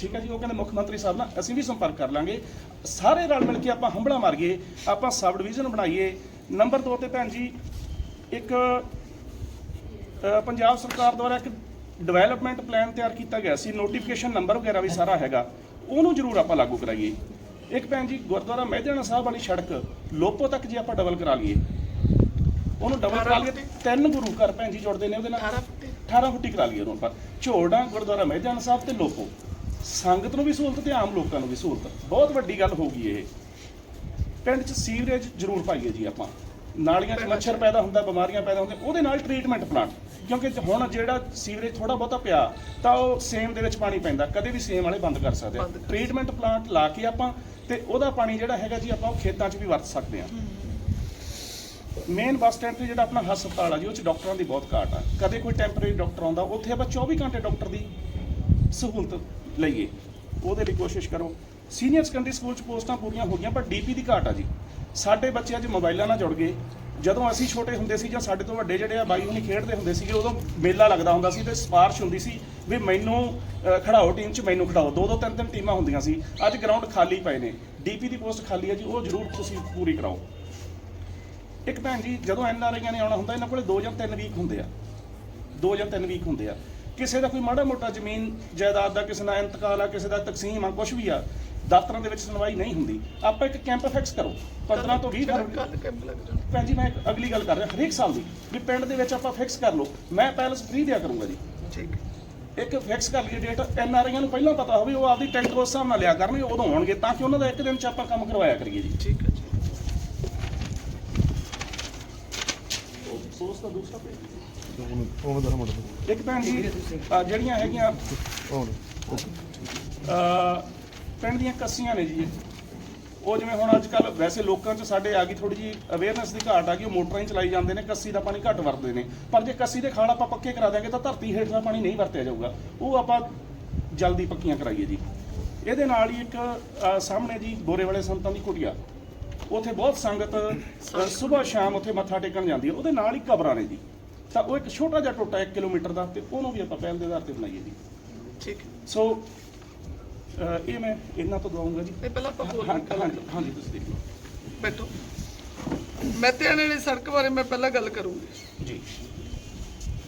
D: ਠੀਕ ਹੈ ਜੀ, ਉਹ ਕਹਿੰਦੇ ਮੁੱਖ ਮੰਤਰੀ ਸਾਹਿਬ ਨਾਲ ਅਸੀਂ ਵੀ ਸੰਪਰਕ ਕਰ ਲਾਂਗੇ। ਸਾਰੇ ਰਲ ਮਿਲ ਕੇ ਆਪਾਂ ਹੰਬਲਾ ਮਾਰੀਏ, ਆਪਾਂ ਸਬ ਡਿਵੀਜ਼ਨ ਬਣਾਈਏ। ਨੰਬਰ 2 ਤੇ ਭੈਣ ਜੀ, ਇੱਕ ਪੰਜਾਬ ਸਰਕਾਰ ਦੁਆਰਾ ਇੱਕ ਡਿਵੈਲਪਮੈਂਟ ਪਲਾਨ ਤਿਆਰ ਕੀਤਾ ਗਿਆ ਸੀ, ਨੋਟੀਫਿਕੇਸ਼ਨ ਨੰਬਰ ਵਗੈਰਾ ਵੀ ਸਾਰਾ ਹੈਗਾ। ਉਹਨੂੰ ਜ਼ਰੂਰ ਆਪਾਂ ਲਾਗੂ ਕਰਾਈਏ। ਇੱਕ ਭੈਣ ਜੀ ਗੁਰਦੁਆਰਾ ਮਹਿਜਾਣਾ ਸਾਹਿਬ ਵਾਲੀ ਸੜਕ ਲੋਪੋ ਤੱਕ ਜੇ ਆਪਾਂ ਡਬਲ ਕਰਾ ਲਈਏ। ਉਹਨੂੰ ਡਬਲ ਕਰਾ ਲਈਏ ਤੇ ਤਿੰਨ ਗੁਰੂ ਘਰ ਭੈਣ ਜੀ ਜੁੜਦੇ ਨੇ ਉਹਦੇ ਨਾਲ।
B: 18 ਫੁੱਟੀ।
D: 18 ਫੁੱਟੀ ਕਰਾ ਲਈਏ ਉਹਨੂੰ ਆਪਾਂ। ਝੋੜਾ ਗੁਰਦੁਆਰਾ ਮਹਿਜਾਨ ਸਾਹਿਬ ਤੇ ਲੋਕੋ ਸੰਗਤ ਨੂੰ ਵੀ ਸਹੂਲਤ ਤੇ ਆਮ ਲੋਕਾਂ ਨੂੰ ਵੀ ਸਹੂਲਤ। ਬਹੁਤ ਵੱਡੀ ਗੱਲ ਹੋਊਗੀ ਇਹ। ਪਿੰਡ 'ਚ ਸੀਵਰੇਜ ਜ਼ਰੂਰ ਪਾਈਏ ਜੀ ਆਪਾਂ। ਨਾਲੀਆਂ 'ਚ ਮੱਛਰ ਪੈਦਾ ਹੁੰਦਾ ਬਿਮਾਰੀਆਂ ਪੈਦਾ ਹੁੰਦੀਆਂ ਉਹਦੇ ਨਾਲ ਟ੍ਰੀਟਮੈਂਟ ਪਲਾਂਟ ਕਿਉਂਕਿ ਹੁਣ ਜਿਹੜਾ ਸੀਵਰੇਜ ਥੋੜਾ ਬਹੁਤਾ ਪਿਆ ਤਾਂ ਉਹ ਸੇਮ ਦੇ ਵਿੱਚ ਪਾਣੀ ਪੈਂਦਾ ਕਦੇ ਵੀ ਸੇਮ ਵਾਲੇ ਬੰਦ ਕਰ ਸਕਦੇ ਆ। ਟ੍ਰੀਟਮੈਂਟ ਪਲਾਂਟ ਲਾ ਕੇ ਆਪਾਂ ਤੇ ਉਹਦਾ ਪਾਣੀ ਜਿਹੜਾ ਹੈਗਾ ਜੀ ਆਪਾਂ ਉਹ ਖੇਤਾਂ 'ਚ ਵੀ ਵਰਤ ਸਕਦੇ ਆ। ਮੇਨ ਬੱਸ ਸਟੈਂਡ ਤੇ ਜਿਹੜਾ ਆਪਣਾ ਹਸਪਤਾਲ ਆ ਜੀ ਉਹ ਚ ਡਾਕਟਰਾਂ ਦੀ ਬਹੁਤ ਘਾਟ ਆ। ਕਦੇ ਕੋਈ ਟੈਂਪਰੇਰੀ ਡਾਕਟਰ ਆਉਂਦਾ ਉੱਥੇ ਆਪਾਂ 24 ਘੰਟੇ ਡਾਕਟਰ ਦੀ ਸਹੂਲਤ ਲਈਏ। ਉਹਦੇ ਲਈ ਕੋਸ਼ਿਸ਼ ਕਰੋ। ਸੀਨੀਅਰ ਸੈਕੰਡਰੀ ਸਕੂਲ ਚ ਪੋਸਟਾਂ ਪੂਰੀਆਂ ਹੋ ਗਈਆਂ ਪਰ ਡੀਪੀ ਦੀ ਘਾਟ ਆ ਜੀ। ਸਾਡੇ ਬੱਚੇ ਅੱਜ ਮੋਬਾਈਲਾਂ ਨਾਲ ਜੁੜ ਗਏ। ਜਦੋਂ ਅਸੀਂ ਛੋਟੇ ਹੁੰਦੇ ਸੀ ਜਾਂ ਸਾਡੇ ਤੋਂ ਵੱਡੇ ਜਿਹੜੇ ਆ ਬਾਈ ਹੁਣੀ ਖੇਡਦੇ ਹੁੰਦੇ ਸੀਗੇ, ਉਦੋਂ ਮੇਲਾ ਲੱਗਦਾ ਹੁੰਦਾ ਸੀ ਤੇ ਸਪਾਰਸ਼ ਹੁੰਦੀ ਸੀ ਵੀ ਮੈਨੂੰ ਖੜਾਓ ਟੀਮ ਚ ਮੈਨੂੰ ਖੜਾਓ ਦੋ ਦੋ ਤਿੰਨ ਤਿੰਨ ਟੀਮਾਂ ਹੁੰਦੀਆਂ ਸੀ। ਅੱਜ ਗਰਾਊਂਡ ਖਾਲੀ ਪਏ ਨੇ। ਡੀਪੀ ਦੀ ਪੋਸਟ ਖਾਲੀ ਹੈ ਜੀ, ਉਹ ਜ਼ਰੂਰ ਤੁਸੀਂ ਪੂਰੀ ਕਰਾਓ। ਇੱਕ ਭੈਣ ਜੀ, ਜਦੋਂ ਐਨ ਆਰ ਆਈਆਂ ਨੇ ਆਉਣਾ ਹੁੰਦਾ, ਇਹਨਾਂ ਕੋਲੇ ਦੋ ਜਾਂ ਤਿੰਨ ਵੀਕ ਹੁੰਦੇ ਆ। ਦੋ ਜਾਂ ਤਿੰਨ ਵੀਕ ਹੁੰਦੇ ਆ। ਕਿਸੇ ਦਾ ਕੋਈ ਮਾੜਾ ਮੋਟਾ ਜ਼ਮੀਨ ਜਾਇਦਾਦ ਦਾ, ਕਿਸੇ ਦਾ ਇੰਤਕਾਲ ਆ, ਕਿਸੇ ਦਾ ਤਕਸੀਮ ਆ ਕੁਝ ਵੀ ਆ ਦਫ਼ਤਰਾਂ ਦੇ ਵਿੱਚ ਸੁਣਵਾਈ ਨਹੀਂ ਹੁੰਦੀ ਆਪਾਂ ਇੱਕ ਕੈਂਪ ਫਿਕਸ ਕਰੋ। 15 ਤੋਂ 20 ਫਰਵਰੀ
B: ਕੈਂਪ ਲੱਗ ਜਾਣਾ।
D: ਭੈਣ ਜੀ ਮੈਂ ਇੱਕ ਅਗਲੀ ਗੱਲ ਕਰ ਰਿਹਾ ਹਰੇਕ ਸਾਲ ਦੀ ਵੀ ਪਿੰਡ ਦੇ ਵਿੱਚ ਆਪਾਂ ਫਿਕਸ ਕਰ ਲਓ। ਮੈਂ ਪੈਲਸ ਫ੍ਰੀ ਦਿਆ ਕਰੂੰਗਾ ਜੀ।
B: ਠੀਕ।
D: ਇੱਕ ਫਿਕਸ ਕਰ ਲਈਏ ਡੇਟ ਐਨ ਆਰ ਆਈਆਂ ਨੂੰ ਪਹਿਲਾਂ ਪਤਾ ਹੋਵੇ ਉਹ ਆਪਦੀ ਟੈਂਟ ਉਸ ਹਿਸਾਬ ਨਾਲ ਲਿਆ ਕਰਨਗੇ ਉਦੋਂ ਆਉਣਗੇ ਤਾਂ ਕਿ ਉਹਨਾਂ ਦਾ ਇੱਕ ਦਿਨ ਚ ਆਪਾਂ ਕੰਮ ਕਰਵਾਇਆ ਕਰੀਏ ਜੀ।
B: ਠੀਕ ਹੈ ਜੀ।
D: ਸੋਸ ਦਾ ਦੂਸਰਾ ਪੇਜ ਇੱਕ ਭੈਣ ਜੀ ਜਿਹੜੀਆਂ ਹੈਗੀਆਂ ਅਹ ਪਿੰਡ ਦੀਆਂ ਕੱਸੀਆਂ ਨੇ ਜੀ ਉਹ ਜਿਵੇਂ ਹੁਣ ਅੱਜ ਕੱਲ ਵੈਸੇ ਲੋਕਾਂ 'ਚ ਸਾਡੇ ਆ ਗਈ ਥੋੜੀ ਜੀ ਅਵੇਅਰਨੈਸ ਦੀ ਘਾਟ ਆ ਗਈ ਉਹ ਮੋਟਰਾਂ ਹੀ ਚਲਾਈ ਜਾਂਦੇ ਨੇ ਕੱਸੀ ਦਾ ਪਾਣੀ ਘੱਟ ਵਰਤਦੇ ਨੇ। ਪਰ ਜੇ ਕੱਸੀ ਦੇ ਖਾਲ ਆਪਾਂ ਪੱਕੇ ਕਰਾ ਦਿਆਂਗੇ ਤਾਂ ਧਰਤੀ ਹੇਠਲਾ ਪਾਣੀ ਨਹੀਂ ਵਰਤਿਆ ਜਾਊਗਾ। ਉਹ ਆਪਾਂ ਜਲਦੀ ਪੱਕੀਆਂ ਕਰਾਈਏ ਜੀ। ਇਹਦੇ ਨਾਲ ਹੀ ਇੱਕ ਸਾਹਮਣੇ ਜੀ ਗੋਰੇ ਵਾਲੇ ਸੰਤਾਂ ਦੀ ਕੁਟੀਆ ਉੱਥੇ ਬਹੁਤ ਸੰਗਤ ਸਵੇਰ ਸ਼ਾਮ ਉੱਥੇ ਮੱਥਾ ਟੇਕਣ ਜਾਂਦੀ ਹੈ। ਉਹਦੇ ਨਾਲ ਹੀ ਕਬਰਾਂ ਨੇ ਜੀ। ਤਾਂ ਉਹ ਇੱਕ ਛੋਟਾ ਜਿਹਾ ਟੋਟਾ 1 ਕਿਲੋਮੀਟਰ ਦਾ ਤੇ ਉਹਨੂੰ ਵੀ ਆਪਾਂ ਪਹਿਲ ਦੇ ਆਧਾਰ ਤੇ ਬਣਾਈਏ ਜੀ।
B: ਠੀਕ।
D: ਸੋ ਅਹ, ਇਹ ਮੈਂ ਇਹਨਾਂ ਤੋਂ ਦਵਾਉਂਗਾ ਜੀ।
B: ਇਹ ਪਹਿਲਾਂ ਆਪਾਂ ਹੋਰ
D: ਹਾਂ-
B: ਗੱਲ
D: ਹਾਂਜੀ ਹਾਂਜੀ ਤੁਸੀਂ ਦੇਖ ਲਓ।
B: ਬੈਠੋ। ਮਹਿਤਿਆਣ ਵਾਲੀ ਸੜਕ ਬਾਰੇ ਮੈਂ ਪਹਿਲਾਂ ਗੱਲ ਕਰੂੰਗੀ।
D: ਜੀ।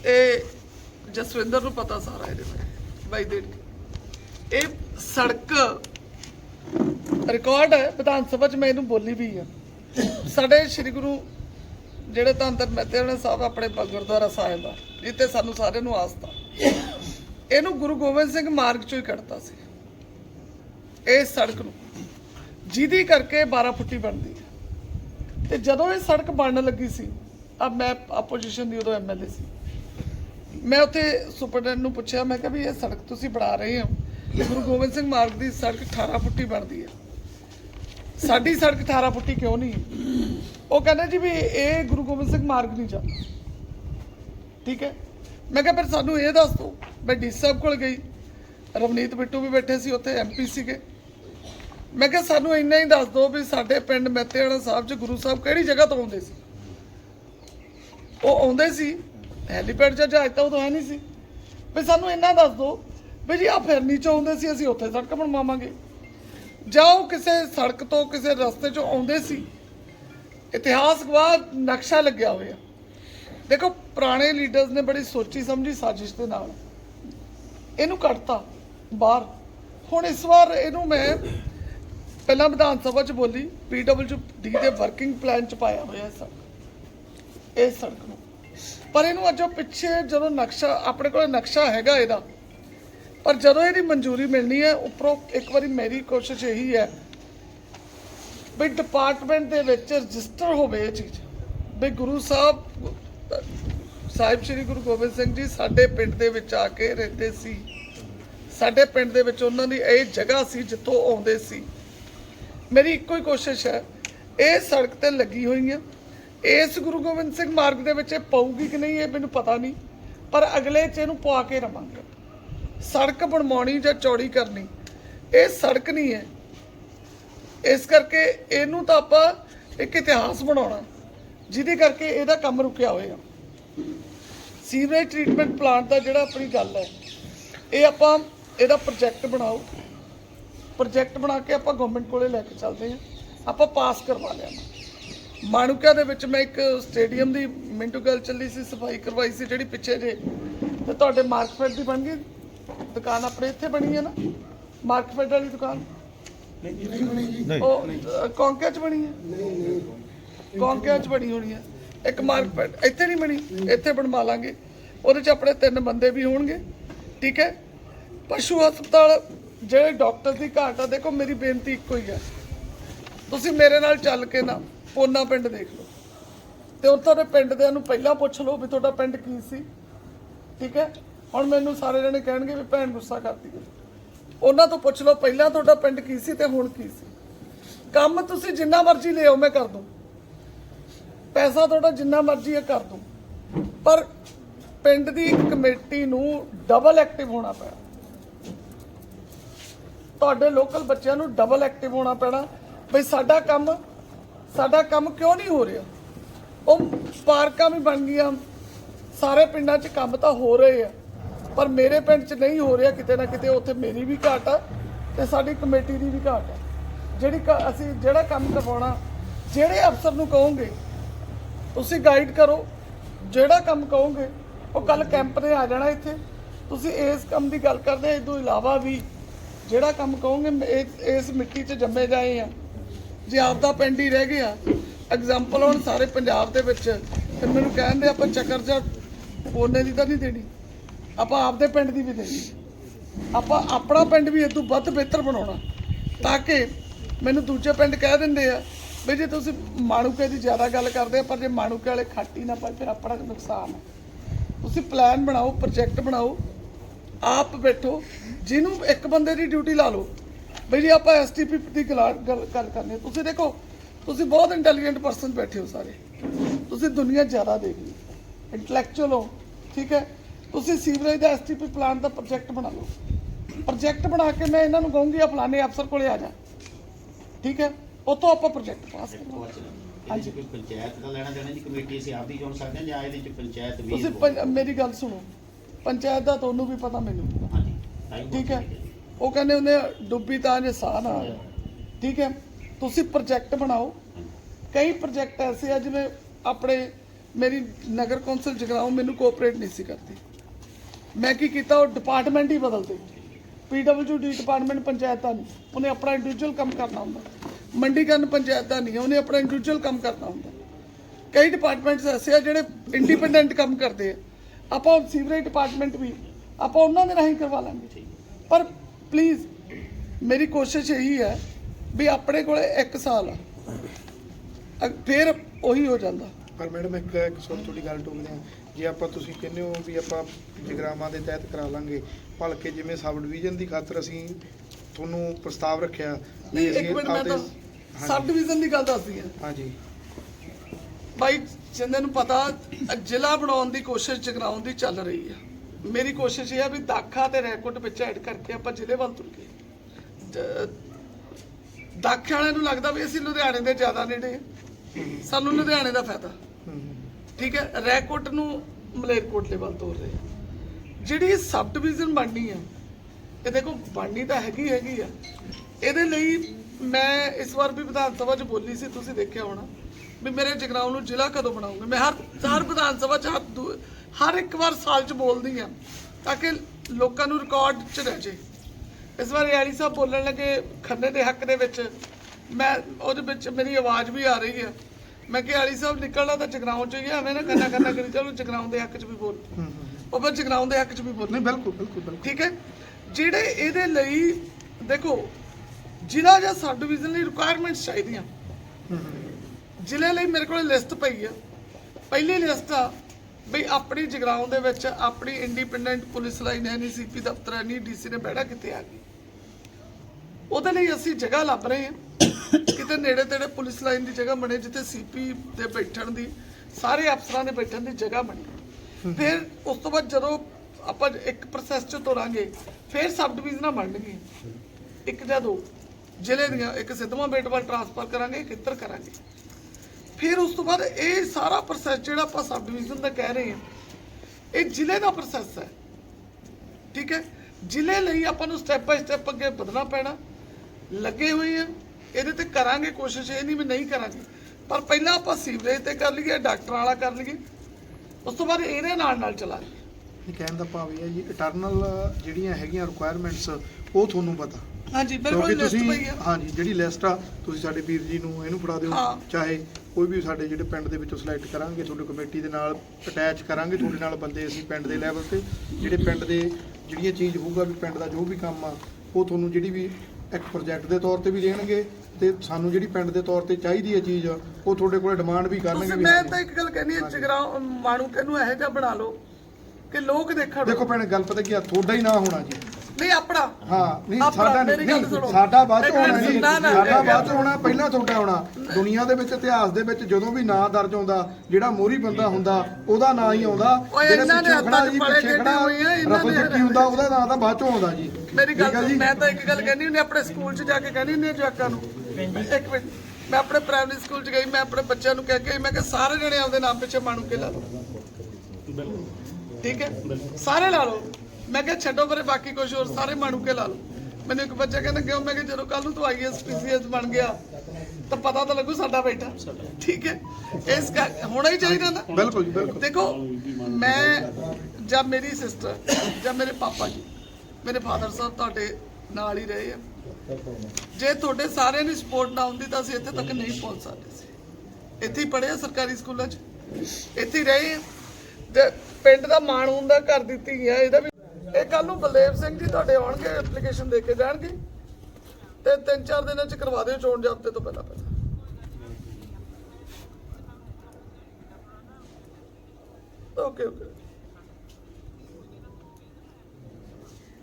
B: ਇਹ ਜਸਵਿੰਦਰ ਨੂੰ ਪਤਾ ਸਾਰਾ ਇਹਦੇ ਬਾਰੇ ਬਾਈ ਦੇਣ ਇਹ ਸੜਕ ਰਿਕਾਰਡ ਹੈ ਵਿਧਾਨ ਸਭਾ 'ਚ ਮੈਂ ਇਹਨੂੰ ਬੋਲੀ ਵੀ ਆ। ਸਾਡੇ ਸ੍ਰੀ ਗੁਰੂ ਜਿਹੜੇ ਧੰਨ ਧੰਨ ਮਹਿਤਿਆਣ ਸਾਹਿਬ ਆਪਣੇ ਬ- ਗੁਰਦੁਆਰਾ ਸਾਹਿਬ ਆ ਜਿੱਥੇ ਸਾਨੂੰ ਸਾਰਿਆਂ ਨੂੰ ਆਸਤਾ ਇਹਨੂੰ ਗੁਰੂ ਗੋਬਿੰਦ ਸਿੰਘ ਮਾਰਗ ਚੋਂ ਹੀ ਕੱਢਤਾ ਸੀ। ਇਸ ਸੜਕ ਨੂੰ। ਜਿਹਦੀ ਕਰਕੇ 12 ਫੁੱਟੀ ਬਣਦੀ। ਹੈ ਤੇ ਜਦੋਂ ਇਹ ਸੜਕ ਬਣਨ ਲੱਗੀ ਸੀ ਆ ਮੈਂ ਆਪੋਜੀਸ਼ਨ ਦੀ ਉਦੋਂ ਐਮਐਲਏ ਸੀ। ਮੈਂ ਉੱਥੇ ਸੁਪਰਡੈਂਟ ਨੂੰ ਪੁੱਛਿਆ, ਮੈਂ ਕਿਹਾ ਵੀ ਇਹ ਸੜਕ ਤੁਸੀਂ ਬਣਾ ਰਹੇ ਹੋ? ਗੁਰੂ ਗੋਬਿੰਦ ਸਿੰਘ ਮਾਰਗ ਦੀ ਸੜਕ 18 ਫੁੱਟੀ ਬਣਦੀ ਹੈ। ਸਾਡੀ ਸੜਕ 18 ਫੁੱਟੀ ਕਿਉਂ ਨਹੀਂ ਉਹ ਕਹਿੰਦੇ ਜੀ ਵੀ ਇਹ ਗੁਰੂ ਗੋਬਿੰਦ ਸਿੰਘ ਮਾਰਗ ਨਹੀਂ ਜਾਂਦਾ ਠੀਕ ਹੈ? ਮੈਂ ਕਿਹਾ ਫਿਰ ਸਾਨੂੰ ਇਹ ਦੱਸ ਦਿਓ। ਮੈਂ ਡੀ ਸਾਹਿਬ ਕੋਲ ਗਈ। ਰਵਨੀਤ ਬਿੱਟੂ ਵੀ ਬੈਠੇ ਸੀ, ਉੱਥੇ ਐਮਪੀ ਸੀਗੇ। ਮੈਂ ਕਿਹਾ ਸਾਨੂੰ ਇੰਨਾ ਹੀ ਦੱਸ ਦਿਓ ਵੀ ਸਾਡੇ ਪਿੰਡ ਮੱਤੇਆਣਾ ਸਾਹਿਬ ਚ ਗੁਰੂ ਸਾਹਿਬ ਕਿਹੜੀ ਜਗ੍ਹਾ ਤੋਂ ਆਉਂਦੇ ਸੀ? ਉਹ ਆਉਂਦੇ ਸੀ, ਹੈਲੀਪੈਡ ਜਾਂ ਜਹਾਜ਼ ਤਾਂ ਉਦੋਂ ਹੈ ਨਹੀਂ ਸੀ। ਵੀ ਸਾਨੂੰ ਇੰਨਾ ਦੱਸ ਦਿਓ ਵੀ ਜੀ ਆ ਫਿਰਨੀ ਚ ਆਉਂਦੇ ਸੀ, ਅਸੀਂ ਉੱਥੇ ਸੜਕ ਬਣਵਾਵਾਂਗੇ। ਜਾਂ ਉਹ ਕਿਸੇ ਸੜਕ ਤੋਂ ਕਿਸੇ ਰਸਤੇ ਚੋਂ ਆਉਂਦੇ ਸੀ। ਇਤਿਹਾਸ ਗਵਾਹ ਨਕਸ਼ਾ ਲੱਗਿਆ ਹੋਇਆ। ਦੇਖੋ, ਪੁਰਾਣੇ ਲੀਡਰਸ ਨੇ ਬੜੀ ਸੋਚੀ ਸਮਝੀ ਸਾਜ਼ਿਸ਼ ਦੇ ਨਾਲ। ਇਹਨੂੰ ਕੱਢਤਾ ਬਾਹਰ। ਹੁਣ ਇਸ ਵਾਰ ਇਹਨੂੰ ਮੈਂ ਪਹਿਲਾਂ ਵਿਧਾਨ ਸਭਾ 'ਚ ਬੋਲੀ ਡੀ ਦੇ ਵਰਕਿੰਗ ਪਲਾਨ 'ਚ ਪਾਇਆ ਹੋਇਆ ਸੜਕ। ਇਹ ਸੜਕ ਨੂੰ। ਪਰ ਇਹਨੂੰ ਅੱਜ ਪਿੱਛੇ ਜਦੋਂ ਨਕਸ਼ਾ, ਆਪਣੇ ਕੋਲ ਨਕਸ਼ਾ ਹੈਗਾ ਇਹਦਾ, ਪਰ ਜਦੋਂ ਇਹਦੀ ਮਨਜ਼ੂਰੀ ਮਿਲਣੀ ਹੈ, ਉੱਪਰੋਂ ਇੱਕ ਵਾਰੀ ਮੇਰੀ ਕੋਸ਼ਿਸ਼ ਇਹੀ ਹੈ ਵੀ ਡਿਪਾਰਟਮੈਂਟ ਦੇ ਵਿੱਚ ਰਜਿਸਟਰ ਹੋਵੇ ਇਹ ਚੀਜ਼। ਵੀ ਗੁਰੂ ਸਾਹਿਬ ਸਾਹਿਬ ਸ੍ਰੀ ਗੁਰੂ ਗੋਬਿੰਦ ਸਿੰਘ ਜੀ ਸਾਡੇ ਪਿੰਡ ਦੇ ਵਿੱਚ ਆ ਕੇ ਰਹਿੰਦੇ ਸੀ। ਸਾਡੇ ਪਿੰਡ ਦੇ ਵਿੱਚ ਉਹਨਾਂ ਦੀ ਇਹ ਜਗ੍ਹਾ ਸੀ ਜਿੱਥੋਂ ਆਉਂਦੇ ਸੀ। ਮੇਰੀ ਇੱਕੋ ਹੀ ਕੋਸ਼ਿਸ਼ ਹੈ, ਇਹ ਸੜਕ ਤੇ ਲੱਗੀ ਹੋਈ ਹੈ ਇਸ ਗੁਰੂ ਗੋਬਿੰਦ ਸਿੰਘ ਮਾਰਗ ਦੇ ਵਿੱਚ ਇਹ ਪਊਗੀ ਕਿ ਨਹੀਂ, ਇਹ ਮੈਨੂੰ ਪਤਾ ਨਹੀਂ, ਪਰ ਅਗਲੇ ਚ ਇਹਨੂੰ ਪਵਾ ਕੇ ਰਵਾਂਗੇ। ਸੜਕ ਬਣਵਾਉਣੀ ਜਾਂ ਚੌੜੀ ਕਰਨੀ, ਇਹ ਸੜਕ ਨਹੀਂ ਹੈ। ਇਸ ਕਰਕੇ ਇਹਨੂੰ ਤਾਂ ਆਪਾਂ ਇੱਕ ਇਤਿਹਾਸ ਬਣਾਉਣਾ, ਜਿਹਦੇ ਕਰਕੇ ਇਹਦਾ ਕੰਮ ਰੁਕਿਆ ਹੋਇਆ। ਸੀਵਰੇਜ ਟ੍ਰੀਟਮੈਂਟ ਪਲਾਂਟ ਦਾ ਜਿਹੜਾ ਆਪਣੀ ਗੱਲ ਹੈ, ਇਹ ਆਪਾਂ, ਇਹਦਾ ਪ੍ਰੋਜੈਕਟ ਬਣਾਓ। ਪ੍ਰੋਜੈਕਟ ਬਣਾ ਕੇ ਆਪਾਂ ਗਵਰਨਮੈਂਟ ਕੋਲੇ ਲੈ ਕੇ ਚੱਲਦੇ ਹਾਂ। ਆਪਾਂ ਪਾਸ ਕਰਵਾ ਲਿਆ। ਮਾਣੂਕਾ ਦੇ ਵਿੱਚ ਮੈਂ ਇੱਕ ਸਟੇਡੀਅਮ ਦੀ ਮਿੰਟੂ ਗੱਲ ਚੱਲੀ ਸੀ ਸਫ਼ਾਈ ਕਰਵਾਈ ਸੀ ਜਿਹੜੀ ਪਿੱਛੇ ਜੇ। ਤੇ ਤੁਹਾਡੇ ਮਾਰਕਫੈਟ ਦੀ ਬਣ ਗਈ? ਦੁਕਾਨ ਆਪਣੇ ਇੱਥੇ ਬਣੀ ਹੈ ਨਾ? ਮਾਰਕਫੈਟ ਵਾਲੀ ਦੁਕਾਨ? ਉਹ ਕੌਂਕਿਆਂ ਚ ਬਣੀ ਹੈ? ਕੌਂਕਿਆਂ ਚ ਬਣੀ ਹੋਣੀ ਹੈ। ਇੱਕ ਮਾਰਕਫੈਟ ਇੱਥੇ ਨਹੀਂ ਬਣੀ ਇੱਥੇ ਬਣਵਾ ਲਾਂਗੇ। ਉਹਦੇ ਚ ਆਪਣੇ ਤਿੰਨ ਬੰਦੇ ਵੀ ਹੋਣਗੇ ਠੀਕ ਹੈ? ਪਸ਼ੂ ਹਸਪਤਾਲ ਜਿਹੜੇ ਡਾਕਟਰ ਦੀ ਘਾਟ ਆ, ਦੇਖੋ, ਮੇਰੀ ਬੇਨਤੀ ਇੱਕੋ ਹੀ ਹੈ ਤੁਸੀਂ ਮੇਰੇ ਨਾਲ ਚੱਲ ਕੇ ਨਾ ਪੋਨਾ ਪਿੰਡ ਦੇਖ ਲਓ। ਤੇ ਉੱਥੋਂ ਦੇ ਪਿੰਡ ਦੇ ਨੂੰ ਪਹਿਲਾਂ ਪੁੱਛ ਲਓ ਵੀ ਤੁਹਾਡਾ ਪਿੰਡ ਕੀ ਸੀ। ਠੀਕ ਹੈ? ਹੁਣ ਮੈਨੂੰ ਸਾਰੇ ਜਣੇ ਕਹਿਣਗੇ ਵੀ ਭੈਣ ਗੁੱਸਾ ਕਰਦੀ ਹੈ। ਉਹਨਾਂ ਤੋਂ ਪੁੱਛ ਲਓ ਪਹਿਲਾਂ ਤੁਹਾਡਾ ਪਿੰਡ ਕੀ ਸੀ ਤੇ ਹੁਣ ਕੀ ਸੀ। ਕੰਮ ਤੁਸੀਂ ਜਿੰਨਾ ਮਰਜ਼ੀ ਲਿਓ ਮੈਂ ਕਰ ਦੂੰ। ਪੈਸਾ ਤੁਹਾਡਾ ਜਿੰਨਾ ਮਰਜ਼ੀ ਹੈ, ਕਰ ਦੂੰ। ਪਰ ਪਿੰਡ ਦੀ ਕਮੇਟੀ ਨੂੰ ਡਬਲ ਐਕਟਿਵ ਹੋਣਾ ਪੈਣਾ ਤੁਹਾਡੇ ਲੋਕਲ ਬੱਚਿਆਂ ਨੂੰ ਡਬਲ ਐਕਟਿਵ ਹੋਣਾ ਪੈਣਾ। ਬਈ ਸਾਡਾ ਕੰਮ ਸਾਡਾ ਕੰਮ ਕਿਉਂ ਨਹੀਂ ਹੋ ਰਿਹਾ? ਉਹ ਪਾਰਕਾਂ ਵੀ ਬਣ ਗਈਆਂ। ਸਾਰੇ ਪਿੰਡਾਂ 'ਚ ਕੰਮ ਤਾਂ ਹੋ ਰਹੇ ਆ। ਪਰ ਮੇਰੇ ਪਿੰਡ 'ਚ ਨਹੀਂ ਹੋ ਰਿਹਾ ਕਿਤੇ ਨਾ ਕਿਤੇ। ਉੱਥੇ ਮੇਰੀ ਵੀ ਘਾਟ ਆ ਤੇ ਸਾਡੀ ਕਮੇਟੀ ਦੀ ਵੀ ਘਾਟ ਆ। ਜਿਹੜੀ ਕ- ਅਸੀਂ ਜਿਹੜਾ ਕੰਮ ਕਰਵਾਉਣਾ, ਜਿਹੜੇ ਅਫਸਰ ਨੂੰ ਕਹੋਗੇ, ਤੁਸੀਂ ਗਾਈਡ ਕਰੋ। ਜਿਹੜਾ ਕੰਮ ਕਹੋਗੇ, ਉਹ ਕੱਲ ਕੈਂਪ ਤੇ ਆ ਜਾਣਾ ਇੱਥੇ। ਤੁਸੀਂ ਇਸ ਕੰਮ ਦੀ ਗੱਲ ਕਰਦੇ, ਇਸ ਤੋਂ ਇਲਾਵਾ ਵੀ ਜਿਹੜਾ ਕੰਮ ਕਹੋਗੇ ਮ- ਇਹ- ਇਸ ਮਿੱਟੀ 'ਚ ਜੰਮੇ ਜਾਏ ਆ। ਜੇ ਆਪਦਾ ਪਿੰਡ ਹੀ ਰਹਿ ਗਿਆ ਐਗਜ਼ਾਮਪਲ ਹੁਣ ਸਾਰੇ ਪੰਜਾਬ ਦੇ ਵਿੱਚ ਤੇ ਮੈਨੂੰ ਕਹਿੰਦੇ ਆਪਾਂ ਚੱਕਰ ਜਾਂ ਕੋਨੇ ਦੀ ਤਾਂ ਨਹੀਂ ਦੇਣੀ, ਆਪਾਂ ਆਪਦੇ ਪਿੰਡ ਦੀ ਵੀ ਦੇਣੀ। ਆਪਾਂ ਆਪਣਾ ਪਿੰਡ ਵੀ ਇਦੋਂ ਵੱਧ ਬਿਹਤਰ ਬਣਾਉਣਾ, ਤਾਂ ਕਿ ਮੈਨੂੰ ਦੂਜੇ ਪਿੰਡ ਕਹਿ ਦਿੰਦੇ ਆ, ਵੀ ਜੇ ਤੁਸੀਂ ਮਾਣੂਕੇ ਦੀ ਜ਼ਿਆਦਾ ਗੱਲ ਕਰਦੇ ਆ, ਪਰ ਜੇ ਮਾਣੂਕੇ ਵਾਲੇ ਖਾਟੀ ਨਾ ਪਾਏ, ਫਿਰ ਆਪਣਾ ਨੁਕਸਾਨ ਹੈ ਤੁਸੀਂ ਪਲਾਨ ਬਣਾਓ ਪ੍ਰੋਜੈਕਟ ਬਣਾਓ, ਆਪ ਬੈਠੋ ਜਿਹਨੂੰ ਇੱਕ ਬੰਦੇ ਦੀ ਡਿਊਟੀ ਲਾ ਲਓ। ਬਈ ਜੀ ਆਪਾਂ ਐਸਟੀਪੀ ਦੀ ਗਲਾ- ਕਰਨੀ। ਤੁਸੀਂ ਦੇਖੋ ਤੁਸੀਂ ਬਹੁਤ ਇੰਟੈਲੀਜੈਂਟ ਪਰਸਨ ਬੈਠੇ ਹੋ ਸਾਰੇ। ਤੁਸੀਂ ਦੁਨੀਆ ਜ਼ਿਆਦਾ ਦੇਖ ਲਈ। ਇੰਟੈਲੈਕਚੁਅਲ ਹੋ ਠੀਕ ਹੈ? ਤੁਸੀਂ ਸੀਵਰੇਜ ਦਾ ਐਸਟੀਪੀ ਪਲਾਨ ਦਾ ਪ੍ਰੋਜੈਕਟ ਬਣਾ ਲਓ। ਪ੍ਰੋਜੈਕਟ ਬਣਾ ਕੇ ਮੈਂ ਇਹਨਾਂ ਨੂੰ ਕਹੂੰਗੀ ਆ ਫਲਾਣੇ ਅਫਸਰ ਕੋਲੇ ਆ ਜਾ। ਠੀਕ ਹੈ? ਉਤੋਂ ਆਪਾਂ ਪ੍ਰੋਜੈਕਟ ਪਾਸ
E: ਹਾਂਜੀ। ਕੋਈ ਪੰਚਾਇਤ ਦਾ ਲੈਣਾ ਦੇਣਾ ਜੀ ਕਮੇਟੀ ਅਸੀਂ ਆਪਦੀ ਚੁਣ ਸਕਦੇ ਹਾਂ ਜਾਂ ਇਹਦੇ ਚ ਪੰਚਾਇਤ ਵੀ
B: ਤੁਸੀਂ ਮੇਰੀ ਗੱਲ ਸੁਣੋ। ਪੰਚਾਇਤ ਦਾ ਤੁਹਾਨੂੰ ਵੀ ਪਤਾ ਮੈਨੂੰ ਠੀਕ ਹੈ। ਉਹ ਕਹਿੰਦੇ ਹੁੰਦੇ ਆ, ਡੁੱਬੀ ਤਾਂ ਜੇ ਸਾਹ ਨਾ ਆਏ ਠੀਕ ਹੈ। ਤੁਸੀਂ ਪ੍ਰੋਜੈਕਟ ਬਣਾਓ। ਕਈ ਪ੍ਰੋਜੈਕਟ ਐਸੇ ਆ ਜਿਵੇਂ ਆਪਣੇ ਮੇਰੀ ਨਗਰ ਕੌਂਸਲ ਜਗਰਾਉਂ ਮੈਨੂੰ ਕੋਆਪਰੇਟ ਨਹੀਂ ਸੀ ਕਰਦੀ। ਮੈਂ ਕੀ ਕੀਤਾ ਉਹ ਡਿਪਾਰਟਮੈਂਟ ਹੀ ਬਦਲਦੇ। ਡੀ ਡਿਪਾਰਟਮੈਂਟ ਪੰਚਾਇਤ ਦਾ ਨਹੀਂ। ਉਹਨੇ ਆਪਣਾ ਇੰਡੀਵਿਜੂਅਲ ਕੰਮ ਕਰਨਾ ਹੁੰਦਾ। ਮੰਡੀਕਰਨ ਪੰਚਾਇਤ ਦਾ ਨਹੀਂ ਉਹਨੇ ਆਪਣਾ ਇੰਡੀਵਿਜੂਅਲ ਕੰਮ ਕਰਨਾ ਹੁੰਦਾ। ਕਈ ਡਿਪਾਰਟਮੈਂਟਸ ਐਸੇ ਆ ਜਿਹੜੇ ਇੰਡੀਪੈਂਡੈਂਟ ਕੰਮ ਕਰਦੇ ਆ। ਆਪਾਂ ਸੀਵਰੇਜ ਡਿਪਾਰਟਮੈਂਟ ਵੀ ਆਪਾਂ ਉਹਨਾਂ ਦੇ ਰਾਹੀਂ ਕਰਵਾ ਲਾਂਗੇ। ਪਰ ਪਲੀਜ਼ ਮੇਰੀ ਕੋਸ਼ਿਸ਼ ਇਹੀ ਹੈ ਵੀ ਆਪਣੇ ਕੋਲੇ 1 ਸਾਲ ਆ। ਫਿਰ ਉਹੀ ਹੋ ਜਾਂਦਾ।
F: ਪਰ ਮੈਡਮ ਇੱਕ ਇੱਕ ਸੁਣ ਤੁਹਾਡੀ ਗੱਲ ਟੋਕਦੇ ਆ। ਜੇ ਆਪਾਂ ਤੁਸੀਂ ਕਹਿੰਦੇ ਹੋ ਵੀ ਆਪਾਂ ਜਗਰਾਵਾਂ ਦੇ ਤਹਿਤ ਕਰਾ ਲਾਂਗੇ ਭਲਕੇ ਜਿਵੇਂ ਸਬ ਡਿਵੀਜ਼ਨ ਦੀ ਖਾਤਰ ਅਸੀਂ ਤੁਹਾਨੂੰ ਪ੍ਰਸਤਾਵ ਰੱਖਿਆ ਵੀ
B: ਨਹੀਂ
F: ਅਸੀਂ
B: ਇੱਕ ਮਿੰਟ ਮੈਂ ਤਾਂ
F: ਆਪਦੇ-
B: ਸਬ ਡਿਵੀਜ਼ਨ ਦੀ ਗੱਲ ਦੱਸਦੀ ਹਾਂ।
F: ਹਾਂਜੀ।
B: ਭਾਈ ਜਿੰਦੇ ਨੂੰ ਪਤਾ ਜ਼ਿਲ੍ਹਾ ਬਣਾਉਣ ਦੀ ਕੋਸ਼ਿਸ਼ ਜਗਰਾਉਂ ਦੀ ਚੱਲ ਰਹੀ ਆ। ਮੇਰੀ ਕੋਸ਼ਿਸ਼ ਇਹ ਆ ਵੀ ਦਾਖਾ ਤੇ ਰੈਕੋਟ ਵਿੱਚ ਐਡ ਕਰਕੇ ਆਪਾਂ ਜ਼ਿਲ੍ਹੇ ਵੱਲ ਤੁਰ ਗਏ। ਦਾਖੇ ਵਾਲਿਆਂ ਨੂੰ ਲੱਗਦਾ ਵੀ ਅਸੀਂ ਲੁਧਿਆਣੇ ਦੇ ਜ਼ਿਆਦਾ ਨੇੜੇ ਸਾਨੂੰ ਲੁਧਿਆਣੇ ਦਾ ਫਾਇਦਾ। ਠੀਕ ਹੈ? ਰੈਕੋਟ ਨੂੰ ਮਲੇਰਕੋਟਲੇ ਵੱਲ ਤੋਰ ਰਹੇ ਜਿਹੜੀ ਸਬ ਡਿਵੀਜ਼ਨ ਬਣਨੀ ਹੈ ਇਹ ਦੇਖੋ ਬਣਨੀ ਤਾਂ ਹੈਗੀ ਹੈਗੀ ਆ। ਇਹਦੇ ਲਈ ਮੈਂ ਇਸ ਵਾਰ ਵੀ ਵਿਧਾਨ ਸਭਾ 'ਚ ਬੋਲੀ ਸੀ, ਤੁਸੀਂ ਦੇਖਿਆ ਹੋਣਾ, ਵੀ ਮੇਰੇ ਜਗਰਾਉਂ ਨੂੰ ਜ਼ਿਲ੍ਹਾ ਕਦੋਂ ਬਣਾਉਂਗੇ? ਮੈਂ ਹਰ ਹਰ ਵਿਧਾਨ ਸਭਾ 'ਚ ਹਰ ਇੱਕ ਵਾਰ ਸਾਲ 'ਚ ਬੋਲਦੀ ਆ ਤਾਂ ਕਿ ਲੋਕਾਂ ਨੂੰ ਰਿਕਾਰਡ 'ਚ ਰਹਿ ਜੇ ਇਸ ਵਾਰ ਯਾਰੀ ਸਾਹਿਬ ਬੋਲਣ ਲੱਗੇ ਖੰਨੇ ਦੇ ਹੱਕ ਦੇ ਵਿੱਚ। ਮੈਂ ਉਹਦੇ ਵਿੱਚ ਮੇਰੀ ਆਵਾਜ਼ ਵੀ ਆ ਰਹੀ ਹੈ। ਮੈਂ ਕਿਹਾ ਯਾਰੀ ਸਾਹਿਬ ਨਿਕਲਣਾ ਤਾਂ ਜਗਰਾਉਂ 'ਚ ਹੀ ਐਵੇਂ ਨਾ ਕੰਨਾ ਕੰਨਾ ਕਰੀ ਚਲੋ ਜਗਰਾਉਂ ਦੇ ਹੱਕ 'ਚ ਵੀ ਬੋਲ। ਉਹ ਫਿਰ ਜਗਰਾਉਂ ਦੇ ਹੱਕ 'ਚ ਵੀ ਬੋਲ।
F: ਨਹੀਂ ਬਿਲਕੁਲ ਬਿਲਕੁਲ ਬਿਲਕੁਲ।
B: ਠੀਕ ਹੈ? ਜਿਹੜੇ ਇਹਦੇ ਲਈ ਦੇਖੋ ਜ਼ਿਲ੍ਹਾ ਜਾਂ ਸਬ ਡਿਵੀਜ਼ਨ ਲਈ ਰਿਕੁਆਇਰਮੈਂਟਸ ਚਾਹੀਦੀਆਂ। ਜ਼ਿਲ੍ਹੇ ਲਈ ਮੇਰੇ ਕੋਲ ਲਿਸਟ ਪਈ ਆ ਪਹਿਲੀ ਲਿਸਟ ਆ ਬਈ ਆਪਣੀ ਜਗਰਾਉਂ ਦੇ ਵਿੱਚ ਆਪਣੀ ਇੰਡੀਪੈਂਡੈਂਟ ਪੁਲਿਸ ਲਾਈਨ ਹੈ, ਨਹੀਂ ਸੀਪੀ ਦਫ਼ਤਰ ਹੈ, ਨਹੀਂ ਡੀਸੀ ਨੇ ਬਹਿੜਾ ਕਿੱਥੇ ਆ ਗਈ ਉਹਦੇ ਲਈ ਅਸੀਂ ਜਗ੍ਹਾ ਲੱਭ ਰਹੇ ਹਾਂ। ਕਿਤੇ ਨੇੜੇ ਤੇੜੇ ਪੁਲਿਸ ਲਾਈਨ ਦੀ ਜਗ੍ਹਾ ਬਣੇ, ਜਿੱਥੇ ਸੀਪੀ ਦੇ ਬੈਠਣ ਦੀ, ਸਾਰੇ ਅਫਸਰਾਂ ਦੇ ਬੈਠਣ ਦੀ ਜਗ੍ਹਾ ਬਣੀ। ਫਿਰ ਉਸ ਤੋਂ ਬਾਅਦ ਜਦੋਂ ਆਪਾਂ ਇੱਕ ਪ੍ਰੋਸੈਸ ਚ ਤੋਰਾਂਗੇ, ਫਿਰ ਸਬ ਡਿਵੀਜ਼ਨਾਂ ਬਣਨਗੇ ਇੱਕ ਜਾਂ ਦੋ, ਜ਼ਿਲ੍ਹੇ ਦੀਆਂ, ਇੱਕ ਸਿੱਧਵਾਂ ਬੇਟਵਾਲ ਟ੍ਰਾਂਸਫਰ ਕਰਾਂਗੇ, ਇੱਕ ਇੱਧਰ ਕਰਾਂਗੇ। ਫਿਰ ਉਸ ਤੋਂ ਬਾਅਦ ਇਹ ਸਾਰਾ ਪ੍ਰੋਸੈਸ ਜਿਹੜਾ ਆਪਾਂ ਸਬ ਡਿਵੀਜ਼ਨ ਦਾ ਕਹਿ ਰਹੇ ਹਾਂ ਇਹ ਜ਼ਿਲ੍ਹੇ ਦਾ ਪ੍ਰੋਸੈਸ ਹੈ। ਠੀਕ ਹੈ? ਜ਼ਿਲ੍ਹੇ ਲਈ ਆਪਾਂ ਨੂੰ ਸਟੈਪ ਬਾਈ ਸਟੈਪ ਅੱਗੇ ਵਧਣਾ ਪੈਣਾ। ਲੱਗੇ ਹੋਏ ਆ ਇਹਦੇ ਤੇ ਕਰਾਂਗੇ ਕੋਸ਼ਿਸ਼ ਇਹ ਨਹੀਂ ਵੀ ਨਹੀਂ ਕਰਾਂਗੇ। ਪਰ ਪਹਿਲਾਂ ਆਪਾਂ ਸੀਵਰੇਜ ਤੇ ਕਰ ਲਈਏ ਡਾਕਟਰਾਂ ਵਾਲਾ ਕਰ ਲਈਏ। ਉਸ ਤੋਂ ਬਾਅਦ ਇਹਦੇ ਨਾਲ ਨਾਲ ਚਲਾਂਗੇ
F: ਇਹ ਕਹਿਣ ਦਾ ਭਾਵ ਇਹ ਹੈ ਜੀ ਇਟਰਨਲ ਜਿਹੜੀਆਂ ਹੈਗੀਆਂ ਰਿਕੁਆਇਰਮੈਂਟਸ ਉਹ ਤੁਹਾਨੂੰ ਪਤਾ।
B: ਹਾਂਜੀ ਮੇਰੇ
F: ਕਿਉਂਕਿ
B: ਕੋਲ ਲਿਸਟ ਪਈ ਆ।
F: ਹਾਂਜੀ ਜਿਹੜੀ ਲਿਸਟ ਆ ਤੁਸੀਂ ਸਾਡੇ ਵੀਰ ਜੀ ਨੂੰ ਇਹਨੂੰ ਫੜਾ ਦਿਓ। ਚਾਹੇ ਕੋਈ ਵੀ ਸਾਡੇ ਜਿਹੜੇ ਪਿੰਡ ਦੇ ਵਿੱਚੋਂ ਸਿਲੈਕਟ ਕਰਾਂਗੇ ਤੁਹਾਡੀ ਕਮੇਟੀ ਦੇ ਨਾਲ ਅਟੈਚ ਕਰਾਂਗੇ ਤੁਹਾਡੇ ਨਾਲ ਬੰਦੇ ਅਸੀਂ ਪਿੰਡ ਦੇ ਲੈਵਲ ਤੇ ਜਿਹੜੇ ਪਿੰਡ ਦੇ ਜਿਹੜੀਆਂ ਚੀਜ਼ ਹੋਊਗਾ ਵੀ ਪਿੰਡ ਦਾ ਜੋ ਵੀ ਕੰਮ ਆ ਉਹ ਤੁਹਾਨੂੰ ਜਿਹੜੀ ਵੀ ਇੱਕ ਪ੍ਰੋਜੈਕਟ ਦੇ ਤੌਰ ਤੇ ਵੀ ਦੇਣਗੇ ਤੇ ਸਾਨੂੰ ਜਿਹੜੀ ਪਿੰਡ ਦੇ ਤੌਰ ਤੇ ਚਾਹੀਦੀ ਹੈ ਚੀਜ਼ ਉਹ ਤੁਹਾਡੇ ਕੋਲੇ ਡਿਮਾਂਡ ਵੀ ਕਰਨਗੇ
B: ਤੁਸੀਂ ਮੈਂ। ਤਾਂ ਇੱਕ ਗੱਲ ਕਹਿੰਦੀ ਹਾਂ ਜਗਰਾਉਂ ਮਾਣੂ ਨੂੰ ਇਹੋ ਜਿਹਾ ਬਣਾ ਲਓ ਕਿ ਲੋਕ ਦੇਖਣ।
F: ਦੇਖੋ ਭੈਣ ਗੱਲ ਪਤਾ ਕੀ ਆ ਤੁਹਾਡਾ ਹੀ ਨਾ ਹੋਣਾ ਜੀ।
B: ਨਹੀਂ ਆਪਣਾ।
F: ਹਾਂ ਨਹੀਂ
B: ਆਪਣਾ,
F: ਸਾਡਾ
B: ਮੇਰੀ
F: ਨਹੀਂ
B: ਗੱਲ ਸੁਣੋ।
F: ਨਹੀਂ, ਸਾਡਾ ਬਾਅਦ ਚ
B: ਇੱਕ
F: ਹੋਣਾ ਜੀ
B: ਨਾ, ਨਾ,
F: ਸਾਡਾ ਬਾਅਦ ਚ ਹੋਣਾ ਪਹਿਲਾਂ ਤੁਹਾਡਾ ਹੋਣਾ। ਦੁਨੀਆ ਦੇ ਵਿੱਚ ਇਤਿਹਾਸ ਦੇ ਵਿੱਚ ਜਦੋਂ ਵੀ ਨਾਂ ਦਰਜ ਹੁੰਦਾ ਜਿਹੜਾ ਮੋਹਰੀ ਬੰਦਾ ਹੁੰਦਾ ਉਹਦਾ ਨਾਂ ਹੀ ਆਉਂਦਾ।
B: ਓਏ ਇਹਨਾਂ ਦੇ
F: ਪਿੱਛੇ
B: ਹੱਥਾਂ ਚ
F: ਖੜਾ
B: ਹੋਈ ਆ, ਇਹਨਾਂ
F: ਰਫਲ
B: ਦੇ
F: ਚੱਕੀ ਹੁੰਦਾ ਉਹਦਾ ਨਾਂ ਤਾਂ ਬਾਅਦ ਚ ਆਉਂਦਾ ਜੀ।
B: ਮੇਰੀ
F: ਠੀਕ ਆ
B: ਗੱਲ
F: ਜੀ?
B: ਮੈਂ ਤਾਂ ਇੱਕ ਗੱਲ ਕਹਿੰਦੀ ਹੁੰਦੀ ਆਪਣੇ ਸਕੂਲ 'ਚ ਜਾ ਕੇ ਕਹਿੰਦੀ ਹੁੰਦੀ ਜਵਾਕਾਂ ਨੂੰ। ਇੱਕ ਮਿੰਟ ਮੈਂ ਆਪਣੇ ਪ੍ਰਾਇਮਰੀ ਸਕੂਲ 'ਚ ਗਈ ਮੈਂ ਆਪਣੇ ਬੱਚਿਆਂ ਨੂੰ ਕਹਿ ਕੇ ਆਈ, ਮੈਂ ਕਿਹਾ ਸਾਰੇ ਜਣੇ ਆਪਦੇ ਨਾਮ ਪਿੱਛੇ ਮਾਣੂ ਕੇ ਲਾ ਲਓ। ਠੀਕ ਹੈ? ਸਾਰੇ ਲਾ ਲਓ। ਮੈਂ ਕਿਹਾ ਛੱਡੋ ਪਰੇ ਬਾਕੀ ਕੁਝ ਹੋਰ ਸਾਰੇ ਮਾਣੂ ਕੇ ਲਾ ਲਓ। ਮੈਨੂੰ ਇੱਕ ਬੱਚਾ ਕਹਿੰਦਾ ਕਿਉਂ? ਮੈਂ ਕਿਹਾ ਜਦੋਂ ਕੱਲ ਨੂੰ ਤੂੰ ਆਈਐਸ ਪੀਸੀਐਸ ਬਣ ਗਿਆ ਤਾਂ ਪਤਾ ਤਾਂ ਲੱਗੂ ਸਾਡਾ ਬੇਟਾ। ਠੀਕ ਹੈ? ਇਸ ਹੋਣਾ ਹੀ ਚਾਹੀਦਾ ਨਾ?
F: ਬਿਲਕੁਲ ਜੀ ਬਿਲਕੁਲ।
B: ਦੇਖੋ ਮੈਂ ਜਾਂ ਮੇਰੀ ਸਿਸਟਰ ਜਾਂ ਮੇਰੇ ਪਾਪਾ ਜੀ ਮੇਰੇ ਫਾਦਰ ਸਾਹਿਬ ਤੁਹਾਡੇ ਨਾਲ ਹੀ ਰਹੇ ਆ। ਜੇ ਤੁਹਾਡੇ ਸਾਰਿਆਂ ਦੀ ਸਪੋਰਟ ਨਾ ਹੁੰਦੀ ਤਾਂ ਅਸੀਂ ਇੱਥੇ ਤੱਕ ਨਹੀਂ ਪਹੁੰਚ ਸਕਦੇ ਸੀ। ਇੱਥੇ ਹੀ ਪੜ੍ਹੇ ਸਰਕਾਰੀ ਸਕੂਲਾਂ 'ਚ। ਇੱਥੇ ਰਹੇ ਆ। ਤੇ ਪਿੰਡ ਦਾ ਮਾਣ ਹੁੰਦਾ ਕਰ ਦਿੱਤੀ ਹੈ ਇਹਦਾ ਵੀ ਕੱਲ ਨੂੰ ਬਲਦੇਵ ਸਿੰਘ ਜੀ ਤੁਹਾਡੇ ਆਉਣਗੇ ਐਪਲੀਕੇਸ਼ਨ ਦੇ ਕੇ ਜਾਣਗੇ। ਤੇ ਤਿੰਨ ਚਾਰ ਦਿਨਾਂ 'ਚ ਕਰਵਾ ਦਿਓ ਚੋਣ ਜਾਬਤੇ ਤੋਂ ਪਹਿਲਾਂ ਪਹਿਲਾਂ। ਓਕੇ ਓਕੇ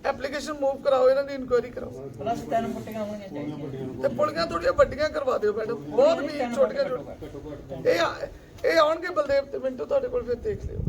B: ਐਪਲੀਕੇਸ਼ਨ ਮੂਵ ਕਰਾਓ ਇਹਨਾਂ ਦੀ ਇਨਕੁਆਇਰੀ ਕਰਾਓ।
G: ਪਲੱਸ ਤਿੰਨ ਪੁੱਟੀਆਂ ਹੋਣੀਆਂ ਚਾਹੀਦੀਆਂ।
B: ਤੇ ਪੁਲੀਆਂ ਥੋੜੀਆਂ ਵੱਡੀਆਂ ਕਰਵਾ ਦਿਓ ਮੈਡਮ ਬਹੁਤ ਵੀ ਛੋਟੀਆਂ ਛੋਟੀਆਂ। ਇਹ ਇਹ ਆਉਣਗੇ ਬਲਦੇਵ ਤੇ ਮਿੰਟੂ ਤੁਹਾਡੇ ਕੋਲ ਫਿਰ ਦੇਖ ਲਿਓ।